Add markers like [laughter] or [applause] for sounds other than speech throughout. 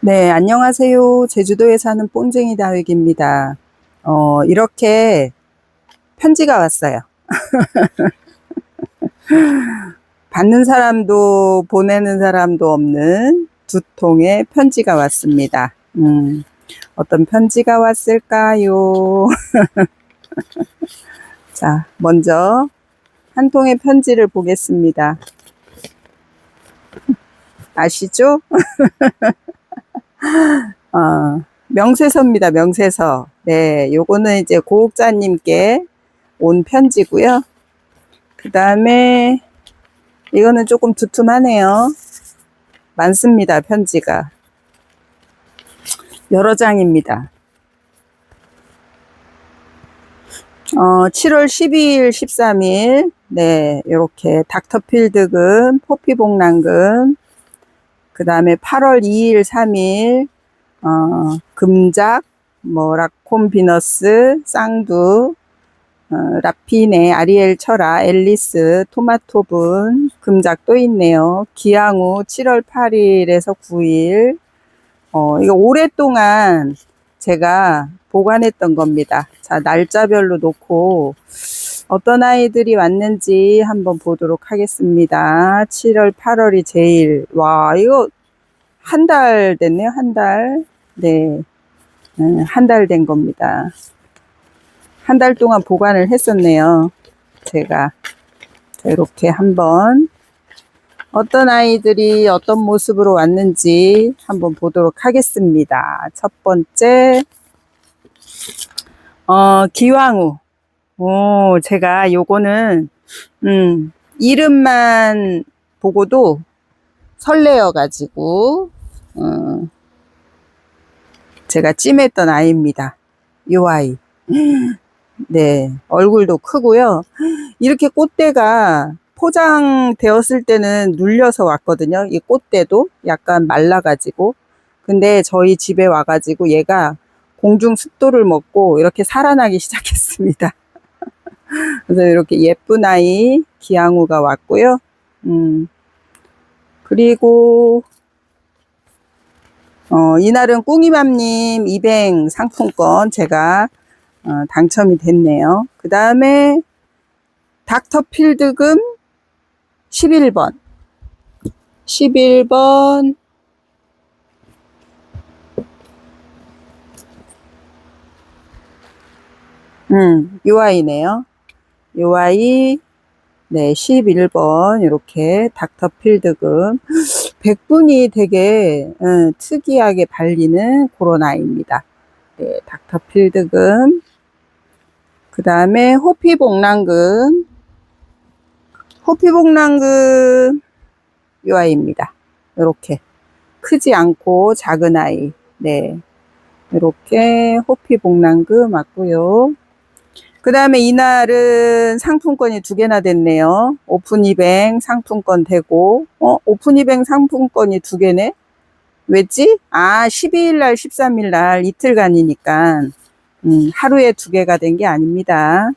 네, 안녕하세요. 제주도에 사는 뽕쟁이 다육입니다. 어, 이렇게 편지가 왔어요. [laughs] 받는 사람도 보내는 사람도 없는 두 통의 편지가 왔습니다. 음, 어떤 편지가 왔을까요? [laughs] 자, 먼저 한 통의 편지를 보겠습니다. 아시죠? [laughs] [laughs] 어, 명세서입니다. 명세서. 네, 요거는 이제 고옥자님께 온 편지고요. 그 다음에 이거는 조금 두툼하네요. 많습니다. 편지가. 여러 장입니다. 어, 7월 12일, 13일, 네, 요렇게 닥터필드금, 포피복랑금, 그 다음에 8월 2일, 3일, 어, 금작, 뭐, 라콤 비너스, 쌍두, 어, 라피네, 아리엘 철아, 앨리스, 토마토분, 금작 또 있네요. 기양우 7월 8일에서 9일. 어, 이거 오랫동안 제가 보관했던 겁니다. 자, 날짜별로 놓고 어떤 아이들이 왔는지 한번 보도록 하겠습니다. 7월, 8월이 제일. 와, 이거 한 달 됐네요. 한 달. 네. 한달 된 겁니다. 한 달 동안 보관을 했었네요. 제가. 자, 이렇게 한번 어떤 아이들이 어떤 모습으로 왔는지 한번 보도록 하겠습니다. 첫 번째, 어, 기왕우. 오, 제가 요거는, 음, 이름만 보고도 설레어가지고, 어, 제가 찜했던 아이입니다. 요 아이. [gasps] 네, 얼굴도 크고요. [gasps] 이렇게 꽃대가 포장되었을 때는 눌려서 왔거든요. 이 꽃대도 약간 말라가지고. 근데 저희 집에 와가지고 얘가 공중 습도를 먹고 이렇게 살아나기 [laughs] 시작했습니다. 그래서 이렇게 예쁜 아이 기양우가 왔고요. 음, 그리고 어, 이날은 꿍이맘님 200 상품권 제가 어, 당첨이 됐네요. 그 다음에 닥터필드금 11번 11번 음, 요 아이네요. 요 아이, 네, 11번, 이렇게, 닥터필드금. [gasps] 백분이 되게, 음, 특이하게 발리는 아이입니다. 네, 닥터필드금. 그 다음에 호피복랑금. 호피복랑금, 요 아이입니다. 이렇게. 크지 않고 작은 아이. 네. 이렇게 호피복랑금 맞고요. 그 다음에 이날은 상품권이 두 개나 됐네요. 오픈 이뱅 상품권 되고, 어, 오픈 이뱅 상품권이 두 개네? 왜지? 아, 12일 날, 13일 날 이틀간이니까, 음, 하루에 두 개가 된 게 아닙니다.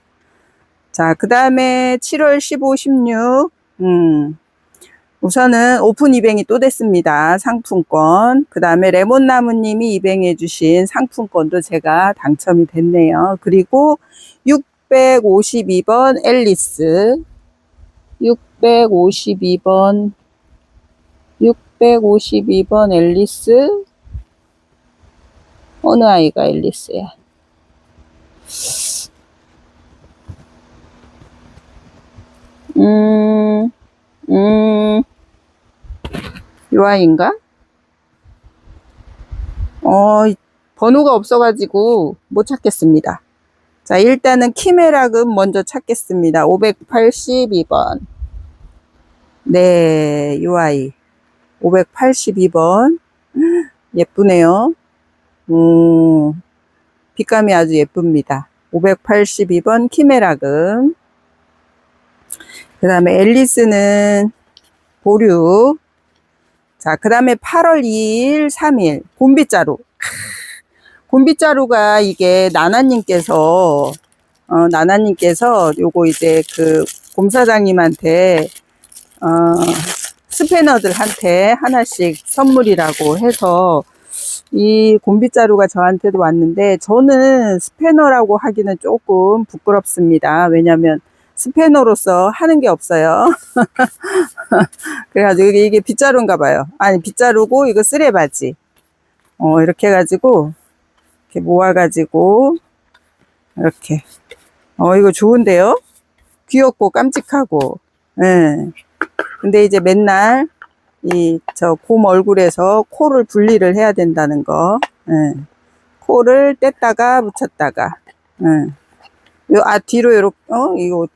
자, 그 다음에 7월 15, 16, 음, 우선은 오픈 이뱅이 또 됐습니다. 상품권. 그 다음에 레몬나무님이 이뱅해 주신 상품권도 제가 당첨이 됐네요. 그리고 652번 앨리스. 652번, 652번 앨리스. 어느 아이가 앨리스야? 음, 음, 요 아이인가? 어, 번호가 없어가지고 못 찾겠습니다. 자, 일단은 키메라금 먼저 찾겠습니다. 582번. 네, 요 아이. 582번. [gasps] 예쁘네요. 오, 빛감이 아주 예쁩니다. 582번 키메라금. 그 다음에 앨리스는 보류. 자, 그 다음에 8월 2일, 3일, 곰빗자루. 곰빗자루가 이게 나나님께서, 어, 나나님께서 요거 이제 그 곰사장님한테, 어, 스패너들한테 하나씩 선물이라고 해서 이 곰빗자루가 저한테도 왔는데 저는 스패너라고 하기는 조금 부끄럽습니다. 왜냐면 스패너로서 하는 게 없어요. [laughs] 그래가지고 이게, 빗자루인가 봐요. 아니 빗자루고 이거 쓰레바지. 어 이렇게 해가지고 이렇게 모아가지고 이렇게 어 이거 좋은데요? 귀엽고 깜찍하고 예. 근데 이제 맨날 이 저 곰 얼굴에서 코를 분리를 해야 된다는 거. 예. 코를 뗐다가 붙였다가. 예. 요, 아, 뒤로 요렇게, 어, 이거.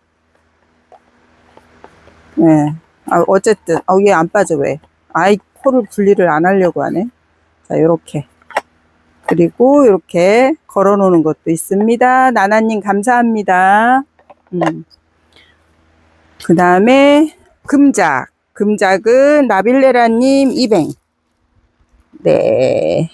예. 아, 어쨌든, 어, 얘 안 빠져, 왜? 아이, 코를 분리를 안 하려고 하네. 자, 요렇게. 그리고 요렇게 걸어 놓는 것도 있습니다. 나나님 감사합니다. 음. 그 다음에 금작. 금작은 나빌레라님 200. 네.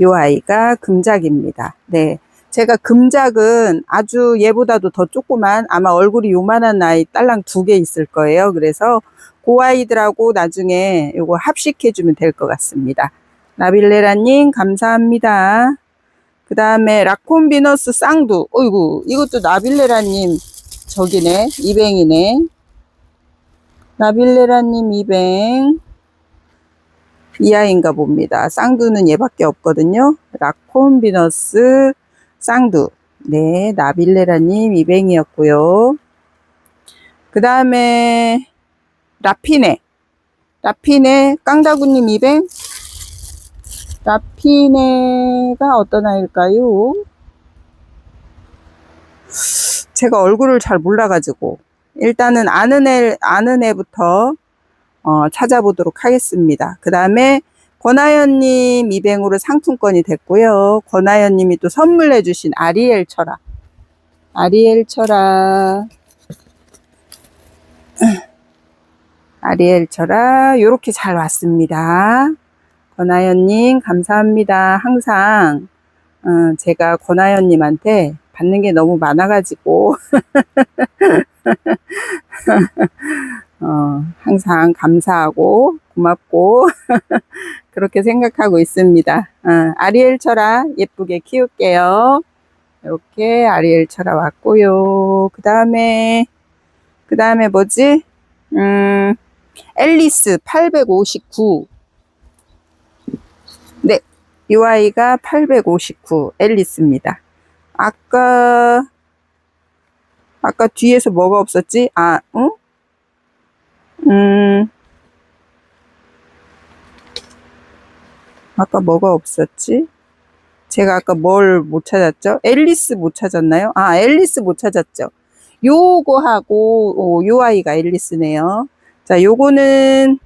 요 아이가 금작입니다. 네. 제가 금작은 아주 얘보다도 더 조그만 아마 얼굴이 요만한 아이 딸랑 두 개 있을 거예요. 그래서 그 아이들하고 나중에 요거 합식해 주면 될 것 같습니다. 나빌레라님 감사합니다. 그 다음에 라콘 비너스 쌍두. 어이구 이것도 나빌레라님 저기네 이뱅이네. 나빌레라님 이뱅 이하인가 봅니다. 쌍두는 얘밖에 없거든요. 라콘 비너스 쌍두. 네, 나빌레라님 이뱅이었고요. 그 다음에 라피네. 라피네 깡다구님 이뱅. 라피네가 어떤 아이일까요? 제가 얼굴을 잘 몰라가지고 일단은 아는 애 아는 애부터 어, 찾아보도록 하겠습니다. 그 다음에 권하연님 입행으로 상품권이 됐고요. 권하연님이 또 선물해주신 아리엘 철아, 아리엘 철아, 아리엘 철아 요렇게 잘 왔습니다. 권하연님 감사합니다. 항상 어, 제가 권하연님한테 받는 게 너무 많아가지고 [laughs] 어, 항상 감사하고 고맙고 [laughs] 그렇게 생각하고 있습니다. 어, 아리엘 철아 예쁘게 키울게요. 이렇게 아리엘 철아 왔고요. 그 다음에 그 다음에 뭐지? 음, 앨리스 859. 네, 이 아이가 859 앨리스입니다. 아까 아까 뒤에서 뭐가 없었지? 아, 응? 음, 아까 뭐가 없었지? 제가 아까 뭘 못 찾았죠? 앨리스 못 찾았나요? 아, 앨리스 못 찾았죠. 요거하고, 오, 요 아이가 앨리스네요. 자, 요거는,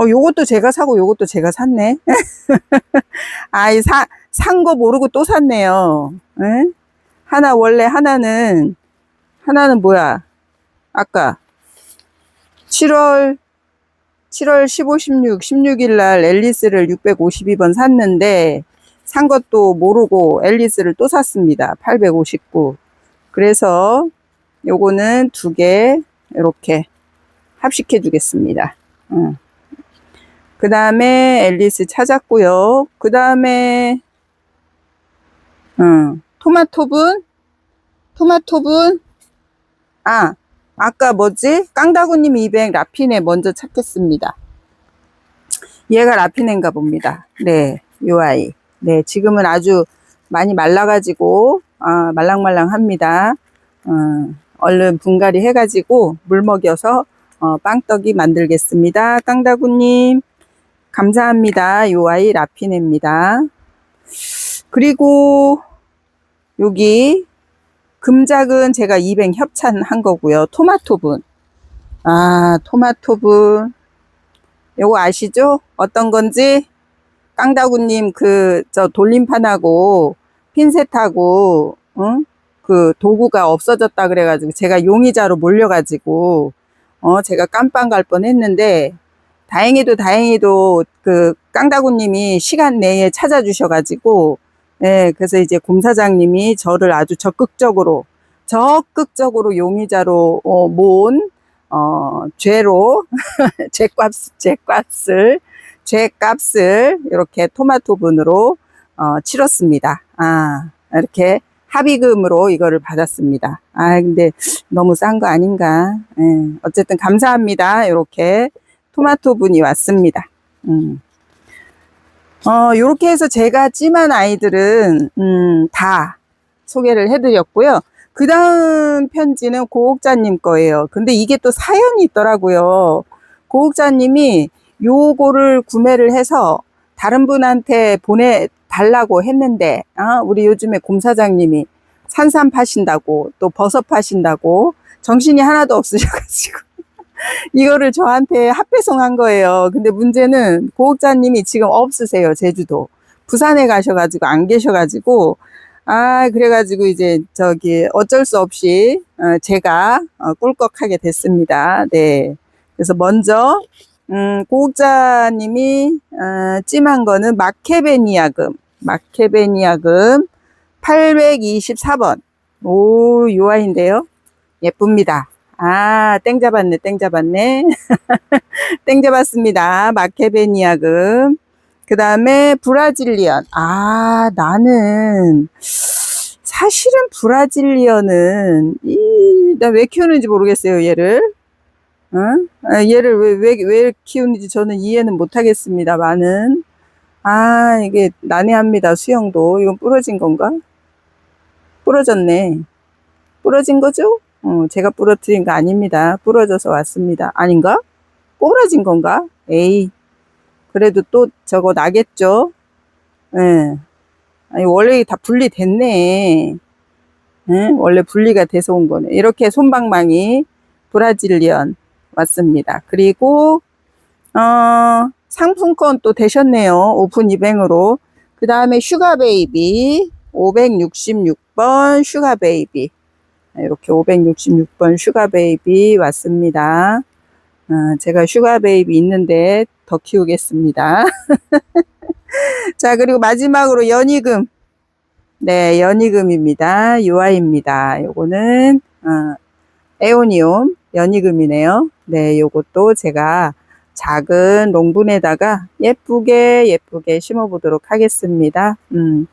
어, 요것도 제가 사고 요것도 제가 샀네. [laughs] 아이, 사, 산 거 모르고 또 샀네요. 에? 하나, 원래 하나는, 하나는 뭐야? 아까, 7월 7월 15, 16, 16일 날 앨리스를 652번 샀는데 산 것도 모르고 앨리스를 또 샀습니다. 859. 그래서 요거는 두 개 이렇게 합식해 주겠습니다. 응. 그 다음에 앨리스 찾았고요. 그 다음에 응. 토마토분 토마토분 아 아까 뭐지? 깡다구님 200 라피네 먼저 찾겠습니다. 얘가 라피네인가 봅니다. 네, 요 아이. 네, 지금은 아주 많이 말라가지고, 아, 말랑말랑합니다. 어, 얼른 분갈이 해가지고 물 먹여서 어, 빵떡이 만들겠습니다. 깡다구님, 감사합니다. 요 아이 라피네입니다. 그리고 여기 금작은 제가 200 협찬한 거고요. 토마토분. 아, 토마토분. 요거 아시죠? 어떤 건지? 깡다구님 그, 저 돌림판하고 핀셋하고, 응? 그 도구가 없어졌다 그래가지고 제가 용의자로 몰려가지고, 어, 제가 깜빵 갈 뻔 했는데, 다행히도 다행히도 그 깡다구님이 시간 내에 찾아주셔가지고, 네, 그래서 이제 곰사장님이 저를 아주 적극적으로, 적극적으로 용의자로 어, 모은, 어, 죄로, [laughs] 죄값, 죄값을 제 값을 이렇게 토마토 분으로 어, 치렀습니다. 아, 이렇게 합의금으로 이거를 받았습니다. 아, 근데 너무 싼 거 아닌가. 예, 어쨌든 감사합니다. 이렇게 토마토 분이 왔습니다. 음. 어, 요렇게 해서 제가 찜한 아이들은, 음, 다 소개를 해드렸고요. 그 다음 편지는 고옥자님 거예요. 근데 이게 또 사연이 있더라고요. 고옥자님이 요거를 구매를 해서 다른 분한테 보내달라고 했는데, 아, 우리 요즘에 곰사장님이 산삼 파신다고, 또 버섯 파신다고, 정신이 하나도 없으셔가지고, 이거를 저한테 합배송한 거예요. 근데 문제는 고옥자님이 지금 없으세요, 제주도. 부산에 가셔가지고, 안 계셔가지고, 아, 그래가지고 이제 저기 어쩔 수 없이 어, 제가 어, 꿀꺽하게 됐습니다. 네. 그래서 먼저, 음, 고옥자님이 어, 찜한 거는 마케베니아금, 마케베니아금 824번. 오, 요아인데요. 예쁩니다. 아, 땡 잡았네, 땡 잡았네. [laughs] 땡 잡았습니다. 마케베니아금. 그 다음에 브라질리언. 아, 나는 사실은 브라질리언은 이, 나 왜 키우는지 모르겠어요, 얘를. 응? 아, 얘를 왜, 왜, 왜 키우는지 저는 이해는 못하겠습니다만은. 아, 이게 난해합니다, 수영도. 이건 부러진 건가? 부러졌네. 부러진 거죠? 어, 제가 부러뜨린 거 아닙니다. 부러져서 왔습니다. 아닌가? 부러진 건가? 에이. 그래도 또 저거 나겠죠? 예. 아니, 원래 다 분리됐네. 예? 원래 분리가 돼서 온 거네. 이렇게 손방망이 브라질리언 왔습니다. 그리고, 어, 상품권 또 되셨네요. 오픈 이뱅으로. 그 다음에 슈가베이비. 566번 슈가베이비. 이렇게 566번 슈가베이비 왔습니다. 어, 제가 슈가베이비 있는데 더 키우겠습니다. [laughs] 자, 그리고 마지막으로 연희금. 네, 연희금입니다. 유아입니다. 요거는, 어, 에오니움 연희금이네요. 네, 요것도 제가 작은 롱분에다가 예쁘게 예쁘게 심어보도록 하겠습니다. 음,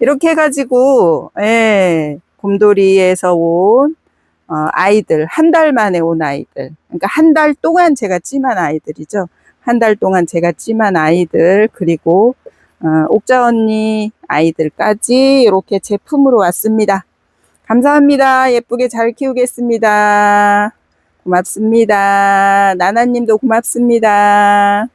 이렇게 해가지고, 예, 곰돌이에서 온, 어, 아이들, 한 달 만에 온 아이들. 그러니까 한 달 동안 제가 찜한 아이들이죠. 한 달 동안 제가 찜한 아이들, 그리고, 어, 옥자 언니 아이들까지 이렇게 제품으로 왔습니다. 감사합니다. 예쁘게 잘 키우겠습니다. 고맙습니다. 나나님도 고맙습니다.